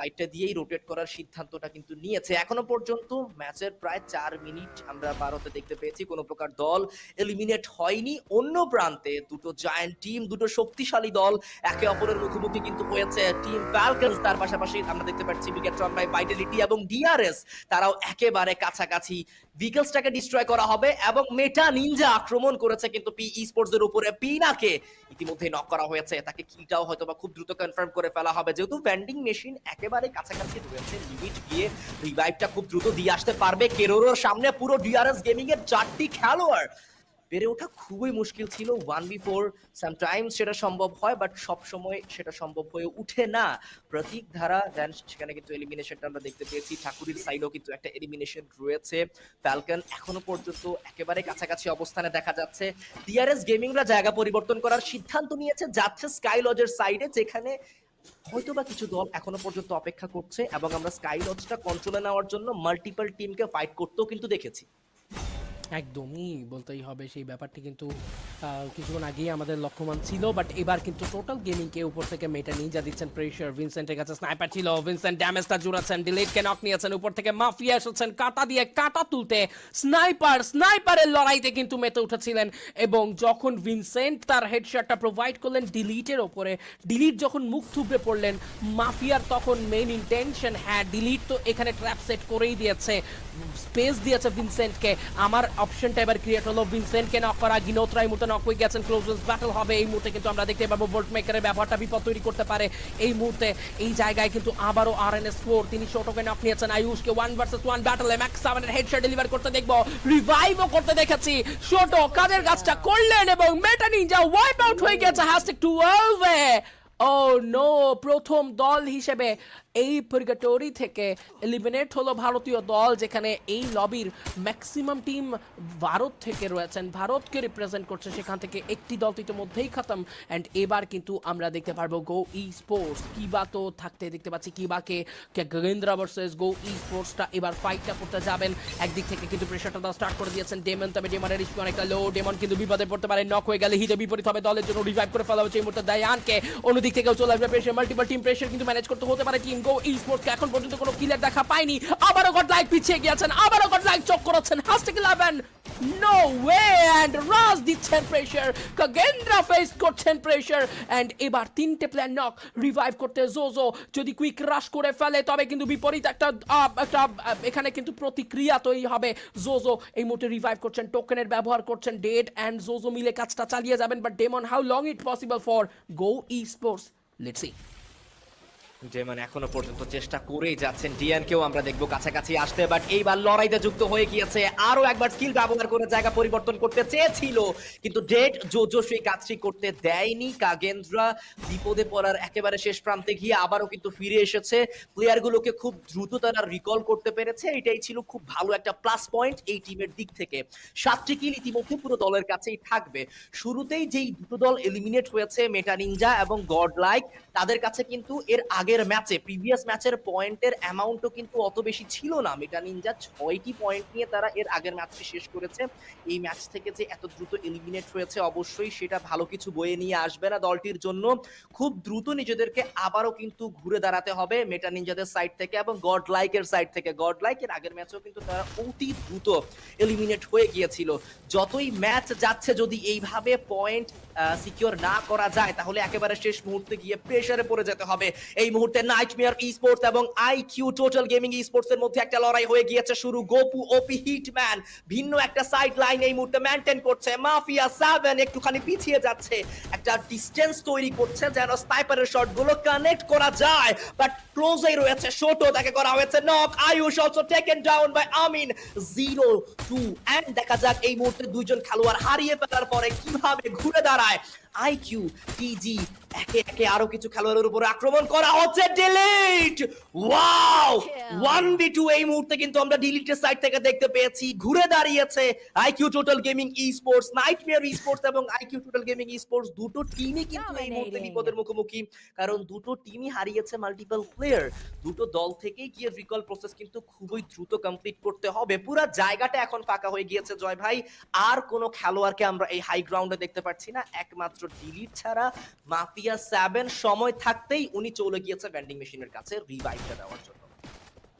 সাইডটা দিয়েই রোটেট করার সিদ্ধান্তটা কিন্তু নিয়েছে। এখনও পর্যন্ত ম্যাচের প্রায় চার মিনিট আমরা ভারতে দেখতে পেয়েছি, কোনো প্রকার দল এলিমিনেট হয়নি। অন্য প্রান্তে দুটো জায়ান্ট টিম দুটো শক্তিশালী দল একে অপরের মুখোমুখি কিন্তু হয়েছে। টিম ফ্যালকনস তার পাশাপাশি আমরা দেখতে পাচ্ছি বিকেট্রন বাই ভাইটালিটি এবং ডিআরএস তারাও একেবারে কাছাকাছি ভিকেলসটাকে ডিস্ট্রয় করা হবে এবং মেটা নিনজা আক্রমণ করেছে কিন্তু পি ই স্পোর্টস এর উপরে পিনাকে ইতিমধ্যে নক করা হয়েছে। তাকে কিলটাও হয়তো বা খুব দ্রুত কনফার্ম করে ফেলা হবে। যেহেতু ভ্যান্ডিং মেশিন একেবারে কাছাকাছি রয়েছে লিমিট গিয়ে রিভাইভটা খুব দ্রুত দিয়ে আসতে পারবে। কেরোরোর সামনে পুরো ডিআরএস গেমিং এর চারটি খেলোয়াড় পেরে ওঠা খুবই মুশকিল ছিল। ওয়ান বি ফোর সামটাইমস সেটা সম্ভব হয় বাট সব সময় সেটা সম্ভব হয়ে উঠে না। প্রতীক ধারা দেন সেখানে কিন্তু এলিমিনেশনটা আমরা দেখতে পেয়েছি। ঠাকুরের সাইডেও কিন্তু একটা এলিমিনেশন রয়েছে। ফ্যালকন এখনও পর্যন্ত একেবারে কাছাকাছি অবস্থানে দেখা যাচ্ছে। ডিআরএস গেমিংরা জায়গা পরিবর্তন করার সিদ্ধান্ত নিয়েছে, যাচ্ছে স্কাই লজের সাইডে যেখানে হয়তোবা কিছু দল এখনও পর্যন্ত অপেক্ষা করছে এবং আমরা স্কাই লজটা কন্ট্রোলে নেওয়ার জন্য মাল্টিপল টিমকে ফাইট করতেও কিন্তু দেখেছি। একদমই বলতেই হবে সেই ব্যাপারটি কিন্তু কিছুক্ষণ আগেই আমাদের লক্ষ্যমান ছিল বাট এবার কিন্তু টোটাল গেমিংকে উপর থেকে নিয়ে যা দিচ্ছেন প্রেশার ভিনসেন্টের কাছে স্নাইপার ছিল। ভিনসেন্ট ড্যামেজটা জুড়াচ্ছেন ডিলেটকে নক নিয়েছেন, উপর থেকে মাফিয়া এসেছেন, কাটা দিয়ে কাটা তুলতে। স্নাইপার স্নাইপারের লড়াইতে কিন্তু মেতে উঠেছিলেন এবং যখন ভিনসেন্ট তার হেডশটটা প্রোভাইড করলেন ডিলিটের ওপরে ডিলিট যখন মুখ থুবড়ে পড়লেন, মাফিয়ার তখন মেইন ইন্টেনশন হ্যাঁ ডিলিট তো এখানে ট্র্যাপ সেট করেই দিয়েছে স্পেস দিয়েছে ভিনসেন্টকে আমার অপশনটা এবার ক্রিয়েট হলো ভিনসেন্টকে নক করা গিনোত্রা এই মুহূর্তে গেছেন। ক্লোজেস্ট ব্যাটল হবে এই মুহূর্তে, কিন্তু আমরা দেখতে পাবো বোল্ট মেকারের ব্যাপারটা বিপদ তৈরি করতে পারে এই মুহূর্তে। এই জায়গায় কিন্তু আবারও আর এন এস ফোর তিনি ছোটকে নক নিয়েছেন। আয়ুষকে ওয়ান ভার্সেস ওয়ান ব্যাটলে ম্যাক্স সেভেনের হেডশট ডেলিভার করতে দেখব। রিভাইভও করতে দেখেছি। ছোট কাদের কাজটা করলেন এবং মেটা নিনজা ওয়াইপ আউট হয়ে গেছে। হ্যাশট্যাগ টুয়েলভে ও নো প্রথম দল হিসেবে এই পরিগাটোরি থেকে এলিমিনেট হলো ভারতীয় দল, যেখানে এই লবির ম্যাক্সিমাম টিম ভারত থেকে রয়েছেন। ভারতকে রিপ্রেজেন্ট করছে সেখান থেকে একটি দল ইতিমধ্যেই খতম। অ্যান্ড এবার কিন্তু আমরা দেখতে পারব গো ই স্পোর্টস কিবা তো থাকতে দেখতে পাচ্ছি কিবাকে গগেন্দ্রা ভার্সেস গো ই স্পোর্টসটা এবার ফাইটটা করতে যাবেন। একদিক থেকে কিন্তু প্রেশারটা দেওয়া স্টার্ট করে দিয়েছেন। ডেমন তবে ডেমনের রিস্ক অনেকটা লো ডেমন কিন্তু বিপদে পড়তে পারে নক হয়ে গেলে হিতে বিপরীত হবে। দলের জন্য রিভাইভ করে ফেলা হচ্ছে এই মুহূর্তে। দায়ানকে অন্যদিক থেকেও চলে আসবে। প্রেশার মাল্টিপল টিম প্রেশার কিন্তু ম্যানেজ করতে হতে পারে টিম গো ই স্পোর্টসকে এখন পর্যন্ত কোনো কিলার দেখা পায়নি। আবারও গড লাইক পিছিয়ে গিয়েছেন, আবারও গড লাইক চক করেছেন হাস্টিক eleven no way and Raj দিচ্ছেন প্রেশার কাগেন্দ্রা ফেস করছেন প্রেশার অ্যান্ড এবার তিনটে প্ল্যান নক রিভাইভ করতে জোজো যদি কুইক রাশ করে ফেলে, তবে কিন্তু বিপরীত একটা একটা এখানে কিন্তু প্রতিক্রিয়া তৈরি হবে। জোজো এই মুহূর্তে রিভাইভ করছেন টোকেনের ব্যবহার করছেন ডেড অ্যান্ড জোজো মিলে কাজটা চালিয়ে যাবেন but demon how long it possible for go esports let's see যেমন এখনও পর্যন্ত চেষ্টা করেই যাচ্ছেন। ডিএনকেও আমরা দেখব কাছাকাছি আসতে বাট এইবার লড়াইতে যুক্ত হয়ে গিয়েছে। আরও একবার স্কিল ব্যবহার করে জায়গা পরিবর্তন করতে চেয়েছিল, কিন্তু ডেট জোজো সেই কাজটি করতে দেয়নি। কাগেন্দ্রা বিপদে পড়ার একেবারে শেষ প্রান্তে গিয়ে আবারও কিন্তু ফিরে এসেছে। প্লেয়ারগুলোকে খুব দ্রুত তারা রিকল করতে পেরেছে। এটাই ছিল খুব ভালো একটা প্লাস পয়েন্ট এই টিমের দিক থেকে। সাতটি কিল ইতিমধ্যে পুরো দলের কাছেই থাকবে। শুরুতেই যেই দুটো দল এলিমিনেট হয়েছে মেটা নিনজা এবং গড লাইক তাদের কাছে কিন্তু এর আগের ম্যাচে প্রিভিয়াস ম্যাচের পয়েন্টের অ্যামাউন্টও কিন্তু অত বেশি ছিল না। মেটা নিনজা ছয়টি পয়েন্ট নিয়ে তারা এর আগের ম্যাচটি শেষ করেছে। এই ম্যাচ থেকে যে এত দ্রুত এলিমিনেট হয়েছে, অবশ্যই সেটা ভালো কিছু বয়ে নিয়ে আসবে না দলটির জন্য। খুব দ্রুত নিজেদেরকে আবারও কিন্তু ঘুরে দাঁড়াতে হবে মেটা নিনজাদের সাইড থেকে এবং গড লাইকের সাইড থেকে। গড লাইকের আগের ম্যাচেও কিন্তু তারা অতি দ্রুত এলিমিনেট হয়ে গিয়েছিল। যতই ম্যাচ যাচ্ছে, যদি এইভাবে পয়েন্ট সিকিউর না করা যায়, তাহলে একেবারে শেষ মুহূর্তে গিয়ে প্রেসারে পড়ে যেতে হবে। এই মুহূর্তে নাইটমেয়ার ই স্পোর্টস এবং IQ total gaming esports এর মধ্যে একটা লড়াই হয়ে গিয়েছে শুরু। গোপু ওপি হিটম্যান ভিন্ন একটা সাইড লাইন এই মুহূর্তে মেনটেন করছে। মাফিয়া সেভেন একটুখানি পিছিয়ে যাচ্ছে। একটা ডিস্টেন্স তৈরি করছে যেন স্নাইপারের শটগুলো কানেক্ট করা যায়। বাট ক্লোজেই রয়েছে। শোটো তাকে করা হয়েছে। Knock Ayush also taken down by Amin zero two and দেখা যাক এই মুহূর্তে দুইজন খেলোয়াড় হারিয়ে ফেলার পরে কীভাবে ঘুরে দাঁড়ায়। আইকিউ টিজি একে একে আরও কিছু খেলোয়াড়ের উপরে আক্রমণ করা হচ্ছে delete wow wow one B two এই মুহূর্তে কিন্তু আমরা ডিলিটের সাইড থেকে দেখতে পেয়েছি। ঘুরে দাঁড়িয়েছে IQ total gaming esports nightmare esports এবং IQ total gaming esports দুটো টিমই কিন্তু এই মুহূর্তে বিপদের মুখোমুখি। কারণ দুটো টিমই হারিয়েছে মাল্টিপল প্লেয়ার দুটো দল থেকেই গিয়ে রিকল প্রসেস কিন্তু খুবই দ্রুত কমপ্লিট করতে হবে। পুরো জায়গাটা এখন ফাঁকা হয়ে গিয়েছে জয় ভাই। আর কোনো খেলোয়াড়কে আমরা এই হাই গ্রাউন্ডে দেখতে পাচ্ছি না। একমাত্র ডিলিট ছাড়া মাফিয়া সেভেন সময় থাকতেই উনি চলে গিয়েছে ভেন্ডিং মেশিনের কাছে রিভাইভটা দেওয়ার জন্য।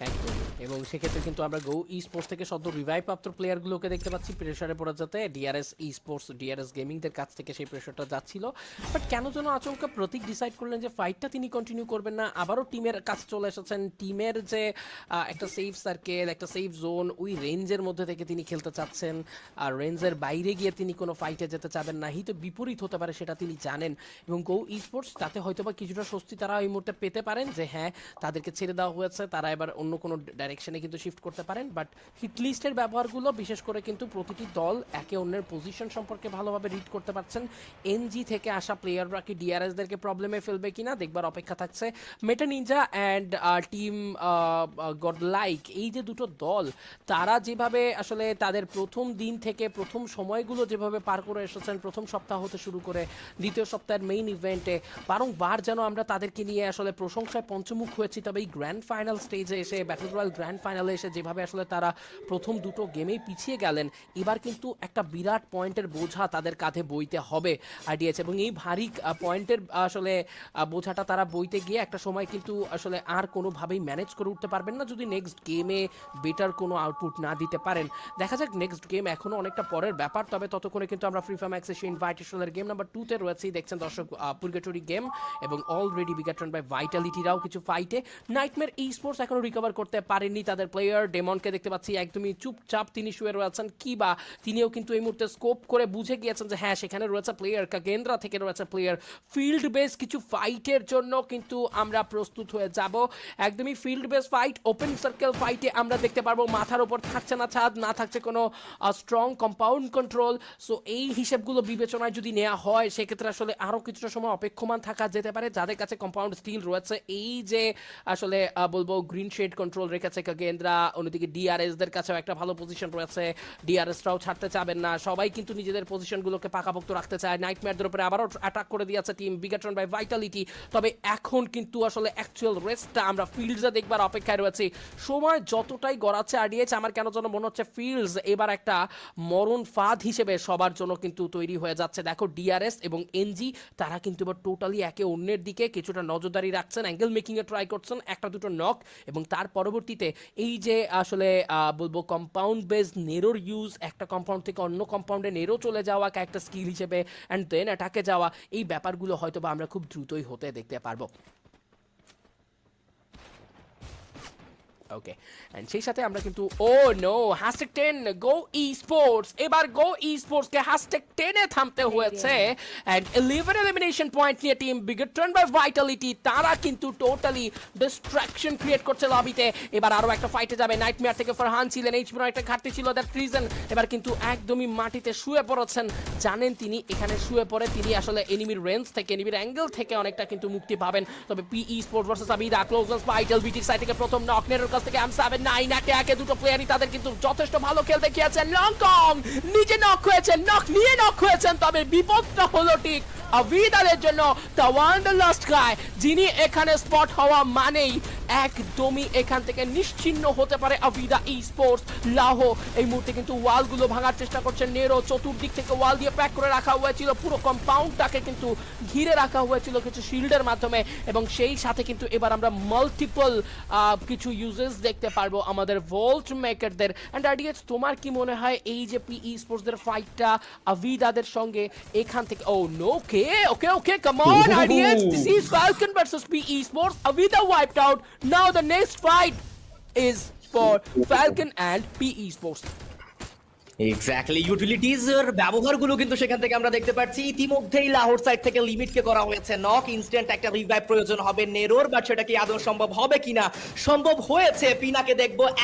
একদম এবং সেক্ষেত্রে কিন্তু আমরা গো ই স্পোর্টস থেকে সদ্য রিভাইভ প্রাপ্ত প্লেয়ারগুলোকে দেখতে পাচ্ছি। প্রেশারে পড়ে যেতে ডিআরএস ই স্পোর্টস ডিআরএস গেমিংদের কাছ থেকে সেই প্রেশারটা যাচ্ছিল। বাট কেন যেন আচমকা প্রতীক ডিসাইড করলেন যে ফাইটটা তিনি কন্টিনিউ করবেন না। আবারও টিমের কাছে চলে এসেছেন। টিমের যে একটা সেফ সার্কেল একটা সেফ জোন ওই রেঞ্জের মধ্যে থেকে তিনি খেলতে চাচ্ছেন। আর রেঞ্জের বাইরে গিয়ে তিনি কোনো ফাইটে যেতে চাবেন না। হিতে বিপরীত হতে পারে সেটা তিনি জানেন। এবং গো ই স্পোর্টস তাতে হয়তো বা কিছুটা স্বস্তি তারা এই মুহূর্তে পেতে পারেন যে হ্যাঁ তাদেরকে ছেড়ে দেওয়া হয়েছে। তারা এবার অন্য কোনো ডাইরেকশনে কিন্তু শিফট করতে পারেন বাট হিট লিস্টের ব্যবহারগুলো বিশেষ করে কিন্তু প্রতিটি দল একে অন্যের পজিশন সম্পর্কে ভালোভাবে রিড করতে পারছেন। এনজি থেকে আসা প্লেয়াররা কি ডিআরএসদেরকে প্রবলেমে ফেলবে কিনা দেখবার অপেক্ষা থাকছে meta ninja and team Godlike এই যে দুটো দল, তারা যেভাবে আসলে তাদের প্রথম দিন থেকে প্রথম সময়গুলো যেভাবে পার করে এসেছেন, প্রথম সপ্তাহ হতে শুরু করে দ্বিতীয় সপ্তাহের মেইন ইভেন্টে বারংবার যেন আমরা তাদেরকে নিয়ে আসলে প্রশংসায় পঞ্চমুখ হয়েছি, তবে এই গ্র্যান্ড ফাইনাল স্টেজে এসে ব্যাটল রয়্যাল গ্র্যান্ড ফাইনালে এসে যেভাবে আসলে তারা প্রথম দুটো গেমেই পিছিয়ে গেলেন, এবার কিন্তু একটা বিরাট পয়েন্টের বোঝা তাদের কাঁধে বইতে হবে আইডিএস এবং এই ভারী পয়েন্টের আসলে বোঝাটা তারা বইতে গিয়ে একটা সময় কিন্তু আসলে আর কোনোভাবেই ম্যানেজ করে উঠতে পারবেন না যদি নেক্সট গেমে বেটার কোনো আউটপুট না দিতে পারেন। দেখা যাক নেক্সট গেম এখনও অনেকটা পরের ব্যাপার, তবে ততক্ষণে কিন্তু আমরা ফ্রি ফায়ার ম্যাক্সে সেই ইনভাইটেশনের গেম নাম্বার টুতে রয়েছি। দেখছেন দর্শক পুরগেটরি গেম এবং অলরেডি বিগাটন বাই ভাইটালিটিরাও কিছু ফাইটে নাইটমের ই স্পোর্টস এখনও রিকভার করতে পারেননি তাদের প্লেয়ার ডেমনকে দেখতে পাচ্ছি একদমই চুপচাপ তিনি শুয়ে রয়েছেন। কি বা তিনিও কিন্তু এই মুহূর্তে স্কোপ করে বুঝে গিয়েছেন যে হ্যাঁ সেখানে রয়েছে প্লেয়ার কাগেন্দ্রা থেকে রয়েছে প্লেয়ার ফিল্ড বেস কিছু ফাইটের জন্য কিন্তু আমরা প্রস্তুত হয়ে যাব। একদমই field base fight open circle ফাইটে আমরা দেখতে পারব। মাথার উপর থাকছে না ছাদ, না থাকছে কোনো স্ট্রং কম্পাউন্ড কন্ট্রোল সো এই হিসেবগুলো বিবেচনায় যদি নেওয়া হয়, সেক্ষেত্রে আসলে আরও কিছুটা সময় অপেক্ষমান থাকা যেতে পারে। যাদের কাছে কম্পাউন্ড স্টিল রয়েছে, এই যে আসলে বলব গ্রিন শেড কন্ট্রোল রেখেছে কাগেন্দ্রা অন্যদিকে ডিআরএস দের কাছেও একটা ভালো পজিশন রয়েছে। ডিআরএসরাও ছাড়তে চাবেন না। সবাই কিন্তু নিজেদের পজিশনগুলোকে পাকাপোক্ত রাখতে চায়। নাইটমেয়ারদের উপরে আবারও অ্যাটাক করে দিয়েছে টিম বিগাটন বাই ভাইটালিটি তবে এখন কিন্তু আসলে অ্যাকচুয়াল রেস্টটা আমরা ফিল্ডসে দেখবার অপেক্ষায় রয়েছি। সময় যতটাই গড়াচ্ছে আডিয়েছে আমার কেন যেন মনে হচ্ছে ফিল্ডস এবার একটা মরণ ফাঁদ হিসেবে সবার জন্য কিন্তু তৈরি হয়ে যাচ্ছে। দেখো ডিআরএস এবং এনজি তারা কিন্তু এবার টোটালি একে অন্যের দিকে কিছুটা নজরদারি রাখছেন। অ্যাঙ্গেল মেকিং এ ট্রাই করছেন। একটা দুটো নক এবং তার পরবর্তীতে এই যে আসলে বলব কম্পাউন্ড বেস নেরোর ইউজ একটা কম্পাউন্ড থেকে অন্য কম্পাউন্ডে নেরো চলে যাওয়া একটা স্কিল হিসেবে অ্যান্ড দেন অ্যাটাকে যাওয়া, এই ব্যাপারগুলো হয়তো বা আমরা খুব দ্রুতই হতে দেখতে পারব। ওকে এন্ড সেই সাথে আমরা কিন্তু ও no hashtag ten go esports এবার গো ই স্পোর্টস কে হ্যাশট্যাগ টেনে থামতে হয়েছে। এন্ড ইলেভেন এলিমিনেশন পয়েন্ট নিয়ে টিম বিগটন বাই ভাইটালিটি তারা কিন্তু টোটালি ডিস্ট্রাকশন ক্রিয়েট করছে লবিতে এবার আরও একটা ফাইটে যাবে। নাইটমেয়ার থেকে ফরহান ছিলেন এইচ একটা ঘাটতি ছিল দ্যাট রিজন এবার কিন্তু একদমই মাটিতে শুয়ে পড়েছেন। জানেন তিনি এখানে শুয়ে পড়ে তিনি আসলে এনিমির রেঞ্জ থেকে এনিমির অ্যাঙ্গেল থেকে অনেকটা কিন্তু মুক্তি পাবেন। তবে পিই স্পোর্ট ভার্সেস আবিদা ক্লোজেস ফাইটাল বিটি সাইড থেকে প্রথম নকনেরের কাছ থেকে সেভেন নাইন একে একে দুটো প্লেয়ারই তাদের কিন্তু যথেষ্ট ভালো খেল দেখিয়েছেন। লংকং নিজে নক হয়েছেন নক নিয়ে নক হয়েছেন, তবে বিপদটা হলো ঠিক আবিদাদের জন্য দ্য ওয়ান দ্য লাস্ট গায় যিনি এখানে স্পট হওয়া মানেই একদমই এখান থেকে নিশ্চিন্ন হতে পারে আবিদা ই স্পোর্টস লাহো, এই মুহূর্তে কিন্তু ওয়ালগুলো ভাঙার চেষ্টা করছেন নেরো। চতুর্দিক থেকে ওয়াল দিয়ে প্যাক করে রাখা হয়েছিল। পুরো কম্পাউন্ডটাকে কিন্তু ঘিরে রাখা হয়েছিল কিছু শিল্ডের মাধ্যমে এবং সেই সাথে কিন্তু এবার আমরা মাল্টিপল কিছু ইউজেস দেখতে পারব আমাদের ভোল্ট মেকারদের অ্যান্ড আইডিয়াস তোমার কি মনে হয় এই যে পিই স্পোর্টসদের ফাইটটা আভিদাদের সঙ্গে এখান থেকে ও no Okay, okay, okay, come on, Ooh. IDX. This is Falcon versus PE Esports. Avida wiped out. Now the next fight is for Falcon and PE Esports. Exactly utilities এর ব্যবহারগুলো কিন্তু সেখান থেকে আমরা দেখতে পাচ্ছি। ইতিমধ্যেই লাহোর সাইড থেকে লিমিটকে করা হয়েছে। নক ইনস্ট্যান্ট একটা রিভাইভ প্রয়োজন হবে নেরোর বাট সেটা কি আদৌ সম্ভব হবে কিনা? সম্ভব হয়েছে, পিনাকে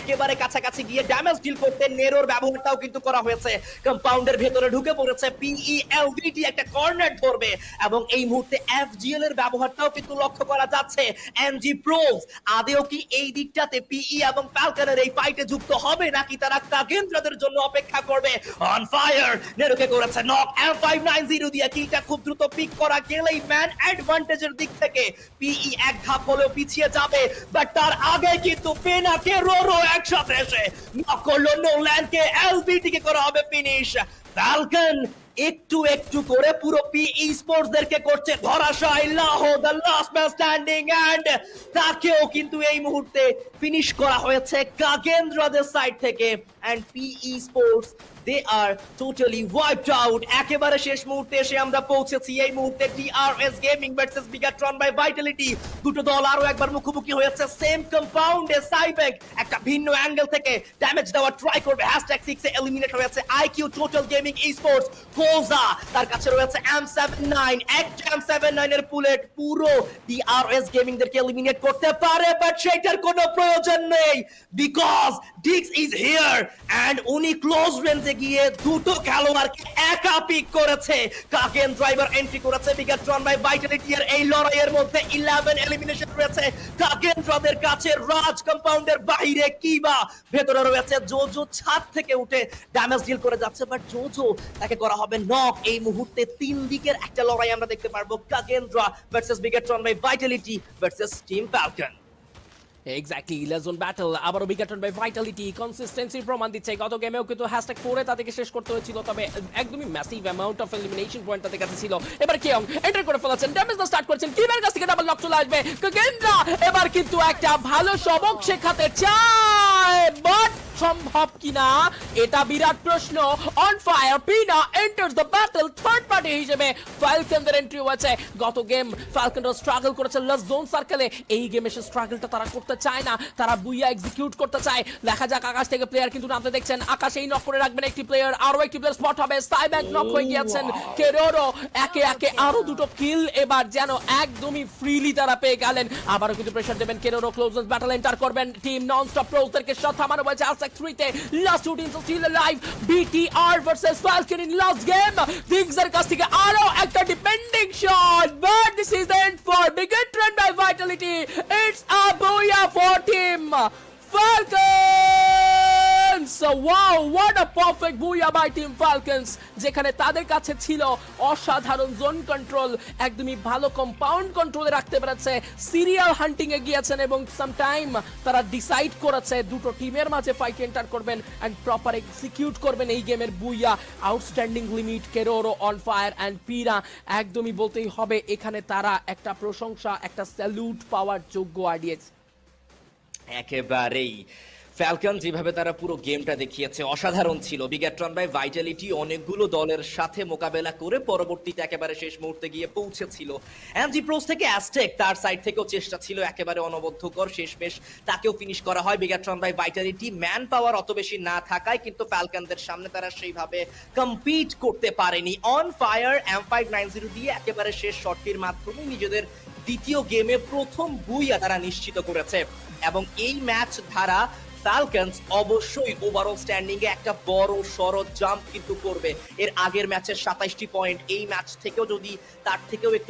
একেবারে কাছাকাছি গিয়ে ড্যামেজ ডিল করতে নেরোর ব্যবহারটাও কিন্তু করা হয়েছে। কম্পাউন্ডের ভেতরে ঢুকে পড়েছে E পিইএলভিটি একটা কর্নার ধরবে। এবং এই মুহূর্তে এফজিএল এর ব্যবহারটাও কিন্তু লক্ষ্য করা যাচ্ছে। এমজি প্রোজ আদেও কি এই দিকটাতে পিই এবং ফ্যালকনের এই ফাইটে যুক্ত হবে নাকি তারা কাগেন্দ্রদের জন্য অপেক্ষা করবে। অন ফায়ার নেরুকে করেছে knock M five nine zero দিয়ে কিলটা খুব দ্রুত পিক করা গেলেই ম্যান অ্যাডভান্টেজের দিক থেকে পিই এক ধাপ হলেও পিছিয়ে যাবে। বাট তার আগে কিন্তু পেনাকে রো একসাথে এসে নক করল নোল্যান্ডকে এলবিটি কে করা হবে ফিনিশ ফ্যালকন একটু একটু করে পুরো পি স্পোর্টস দেরকে করছে ধরাশায় Lahore the last man standing and তাকেও কিন্তু এই মুহূর্তে ফিনিশ করা হয়েছে কাগেন্দ্রদের সাইড থেকে and P sports they are totally wiped out একেবারে শেষ মুহূর্তে এসে আমরা পৌঁছেছি। এই মুহূর্তে TRS gaming versus Bigetron by vitality দুটো দল আরও একবার মুখোমুখি হয়েছে। সেম কম্পাউন্ডে সাইবেক একটা ভিন্ন অ্যাঙ্গেল থেকে ড্যামেজ দেওয়ার ট্রাই করবে। হ্যাশট্যাগ সিক্সে এলিমিনেট হয়েছে। IQ total gaming esports কোজা তার কাছে রয়েছে এম সেভেন নাইন একটা এম সেভেন নাইন এর বুলেট পুরো ডিআরএস গেমিং দেরকে এলিমিনেট করতে পারে বাট সেটার কোনো প্রয়োজন নেই। Because Dix is here and উনি ক্লোজ রেঞ্জে গিয়ে দুটো খেলোয়াড়কে একা পিক করেছে। কাকেন ড্রাইভার এন্ট্রি করেছে বিগাট্রন বাই ভাইটালিটি এর এই লড়াইয়ের মধ্যে 11 এলিমিনেশন রয়েছে। কাকেন ড্রদের কাছে রাজ কম্পাউন্ডের বাইরে কিবা ভেতরে রয়েছে জোজো ছাদ থেকে উঠে ড্যামেজ ডিল করে যাচ্ছে। বাট জোজো তাকে করা হবে নক এই মুহূর্তে তিন দিকের একটা লড়াই আমরা দেখতে পারব। কাকেন্দ্রা versus Bigetron by vitality versus team falcon exactly লেজন battle আবারও বিকেটন বাই ভাইটালিটি কনসিস্টেন্সি প্রমাণ দিচ্ছে। গত গেমেও কিন্তু হ্যাশট্যাগ ফোরে তাদেরকে শেষ করতে হয়েছিল, তবে একদমই massive amount of elimination point তাদের কাছে ছিল। এবার কেয়ং এন্টার করে ফেলাচ্ছেন ড্যামেজ দা স্টার্ট করছেন। কিমের কাছ থেকে ডাবল লক চলে আসবে। কেন্দ্রা এবার কিন্তু একটা ভালো সবক শেখাতে চায় বাট সম্ভব কিনা? এটা বিরাট প্রশ্ন। অন ফায়ার পিনা enters the battle third party হিসেবে ফালকনদের এন্ট্রি হয়েছে গত গেম ফালকনরা স্ট্রাগল করেছে লাস্ট জোন সার্কেলে এই গেমে সে স্ট্রাগলটা তারা করতে চায় না। তারা বুইয়া এক্সিকিউট করতে চায়। দেখা যাক আকাশ থেকে প্লেয়ার কিন্তু নামতে দেখছেন। আকাশেই নক করে রাখবেন একটি প্লেয়ার আরও একটি প্লেয়ার স্পট হবে। সাইব্যাক নক হয়ে গিয়েছেন। কেরোরো একে একে আরও দুটো কিল এবার যেন একদমই ফ্রিলি তারা পেয়ে গেলেন। আবারও কিন্তু প্রেশার দেবেন কেরোরো ক্লোজেস ব্যাটল এন্টার করবেন। টিম নন স্টপ প্রোজদেরকে শট থামানো হয়েছে। আলসেক থ্রিতে last two teams still live BTR versus falcon in last game থিংসের কাছ থেকে আরও একটা depending shot but this is the end for Bigetron by vitality it's a booyah for team Falcons! Wow, what a perfect booyah by Team Falcons! যেখানে তাদের কাছে ছিল অসাধারণ zone control একদমই ভালো কম্পাউন্ড কন্ট্রোলে রাখতে পেরেছে সিরিয়াল হান্টিং এ গিয়েছেন এবং সাম টাইম তারা ডিসাইড করেছে দুটো টিমের মাঝে ফাইট এন্টার করবেন এন্ড প্রপার এক্সিকিউট করবেন এই গেমের booyah outstanding limit কেরোরো on fire and পিরা একদমই বলতেই হবে এখানে তারা একটা প্রশংসা একটা স্যালুট পাওয়ার যোগ্য আইডিয়েছে একেবারেই ফ্যালকন যেভাবে তারা পুরো গেমটা দেখিয়েছে, অসাধারণ ছিল। বিগ্যাট্রন বাই ভাইটালিটি অনেকগুলো দলের সাথে মোকাবেলা করে পরবর্তীতে একেবারে শেষ মুহূর্তে গিয়ে পৌঁছেছিল। এমজি প্রোস থেকে অ্যাস্টেক তার সাইড থেকেও চেষ্টা ছিল একেবারে অনবদ্যকর, শেষমেশ তাকেও ফিনিশ করা হয়। Bigetron by Vitality man power অত বেশি না থাকায় কিন্তু ফ্যালকনদের সামনে তারা সেইভাবে কম্পিট করতে পারেনি। On fire M five nine zero দিয়ে একেবারে শেষ শটটির মাধ্যমে নিজেদের দ্বিতীয় গেমে প্রথম বুইয়া তারা নিশ্চিত করেছে। এবং এই ম্যাচ ধারা ফ্যালকনস অবশ্যই ওভারঅল স্ট্যান্ডিং এ একটা বড় সড় জাম্প কিন্তু করবে। এর আগের ম্যাচের সাতাইশটি পয়েন্ট এই ম্যাচ থেকেও যদি, তার থেকেও একটু